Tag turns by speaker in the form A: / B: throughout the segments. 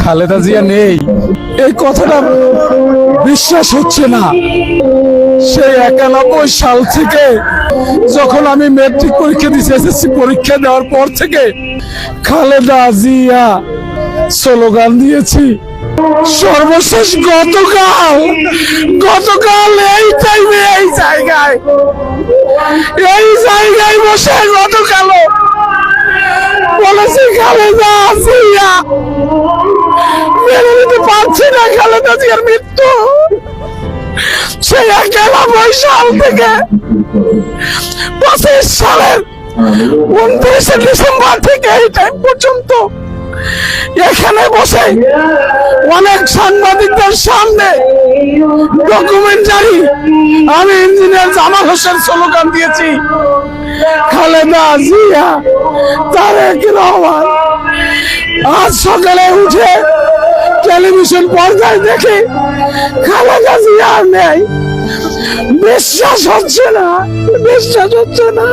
A: খালেদা জিয়া নেই। এই কথাটা বিশ্বাস হচ্ছে না। সেই একানব্বই সাল থেকে যখন আমি মেট্রিক পরীক্ষা দিয়েছি এসএসসি পরীক্ষা দেওয়ার পর থেকে খালেদা জিয়া স্লোগান দিয়েছি, সর্বশেষ গতকাল গতকাল এই টাইমে এই জায়গায় এই জায়গায় বসে মেনে নিতে পারছি না, খালেদা জিয়ার মৃত্যু। সেই একানব্বই সাল থেকে পঁচিশ সালের উনত্রিশে ডিসেম্বর থেকে এই টাইম পর্যন্ত এখানে বসে অনেক সাংবাদিকদের সামনে ডকুমেন্টারি আমি ইঞ্জিনিয়ার জামাল হোসেন স্লোগান দিয়েছি, খালেদা জিয়া, তারেক রহমান, আজ সকালে উঠে টেলিভিশন পর্দায় দেখে খালেদা জিয়া আর নেই। বিশ্বাস হচ্ছে না, বিশ্বাস হচ্ছে না।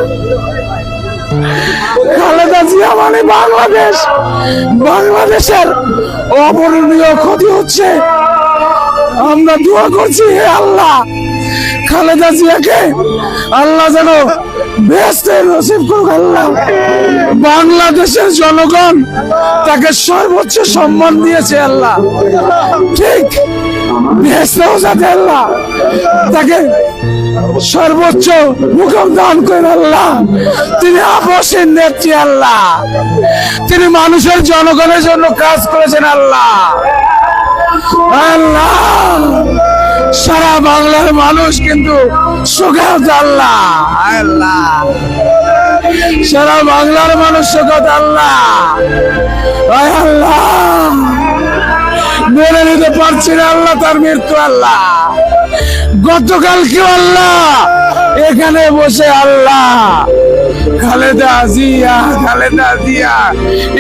A: খালেদা জিয়া মানে বাংলাদেশ। বাংলাদেশের অপরণীয় ক্ষতি হচ্ছে। আমরা দোয়া করছি হে আল্লাহ খালেদা জিয়াকে আল্লাহ যেন বাংলাদেশের জনগণ তাকে সর্বোচ্চ সম্মান দিয়েছে, আল্লাহ। ঠিক আল্লাহ। তাকে সর্বোচ্চ মুখম দান করেন, আল্লাহ। তিনি আপসের নেত্রী, আল্লাহ। তিনি মানুষের জনগণের জন্য কাজ করেছেন, আল্লাহ। আল্লাহ। সারা বাংলার মানুষ কিন্তু সারা বাংলার মানুষ সুখাত আল্লাহ। আল্লাহ নিতে পারছি না আল্লাহ, তার মৃত্যু আল্লাহ। গতকাল কি আল্লাহ, এখানে বসে আল্লাহ। খালেদা জিয়া খালেদা জিয়া।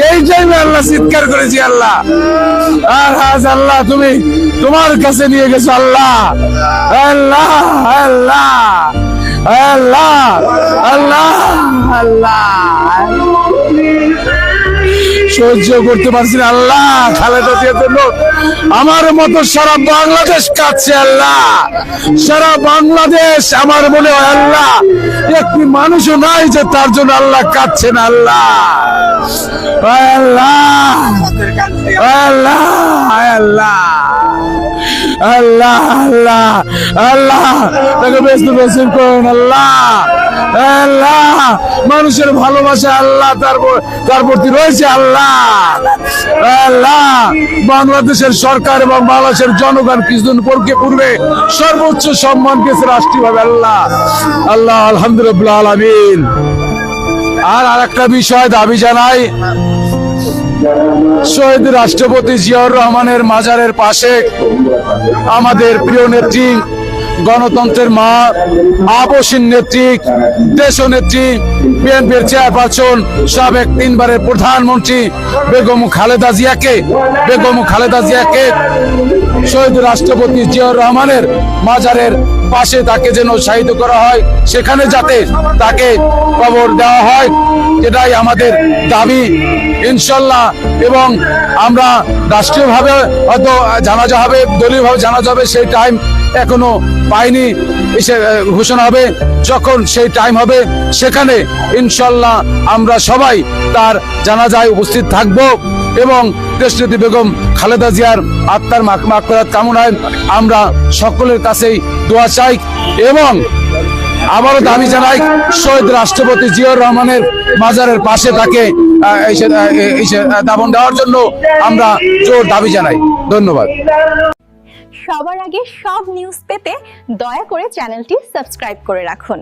A: এই টাইমে আল্লাহ চিৎকার করেছি, আল্লাহ। আর হাজ আল্লাহ, তুমি তোমার কাছে নিয়ে গেছো আল্লাহ। আল্লাহ আল্লাহ আল্লাহ আল্লাহ আল্লাহ। সহ্য করতে পারছি না। আল্লাহ, খালেদা জিয়ার জন্য আমার মতো সারা বাংলাদেশ কাঁদছে, আল্লাহ। সারা বাংলাদেশ আমার মনে হয়, আল্লাহ, একটি মানুষও নাই যে তার জন্য আল্লাহ কাঁদছেন আল্লাহ। আয় আল্লাহ আল্লাহ আল্লাহ। আল্লাহ আল্লাহ আল্লাহ। তাকে ব্যস্ত নসিব করুন, আল্লাহ। আল্লাহ। মানুষের ভালোবাসা আল্লাহ, তার প- তার প্রতি রয়েছে আল্লাহ। আল্লাহ। বাংলাদেশের সরকার এবং বাংলাদেশের জনগণ কিছুদিন পূর্বে পূর্বে সর্বোচ্চ সম্মান পেয়েছে রাষ্ট্রীয়ভাবে, আল্লাহ। আল্লাহ, আলহামদুলিল্লাহ আলমিন আর আরেকটা বিষয় দাবি জানাই শহীদ রাষ্ট্রপতি জিয়াউর রহমানের মাজারের পাশে আমাদের প্রিয় নেত্রী গণতন্ত্রের মা আপসীন নেত্রী দেশ নেত্রী বিএনপির চেয়ারপারসন সাবেক তিনবারের প্রধানমন্ত্রী বেগম খালেদা জিয়াকে, বেগম খালেদা জিয়াকে শহীদ রাষ্ট্রপতি জিয়াউর রহমানের মাজারের পাশে তাকে যেন উৎসাহিত করা হয়, সেখানে যাতে তাকে কবর দেওয়া হয়, এটাই আমাদের দাবি। ইনশাল্লাহ, এবং আমরা রাষ্ট্রীয়ভাবে হয়তো জানাজা হবে, দলীয়ভাবে জানাজা হবে, সেই টাইম এখনও পাইনি ঘোষণা হবে। যখন সেই টাইম হবে, সেখানে ইনশাল্লাহ আমরা সবাই তার জানাজায় উপস্থিত থাকব এবং দেশনেত্রী বেগম খালেদা জিয়ার আত্মার মাকফেরাত কামনায় আমরা সকলের কাছেই দোয়া চাই এবং আবারও দাবি জানাই, শহীদ রাষ্ট্রপতি জিয়াউর রহমানের মাজারের পাশে তাকে দাফন দেওয়ার জন্য আমরা জোর দাবি জানাই। ধন্যবাদ।
B: সবার আগে সব নিউজ পেতে দয়া করে চ্যানেলটি সাবস্ক্রাইব করে রাখুন।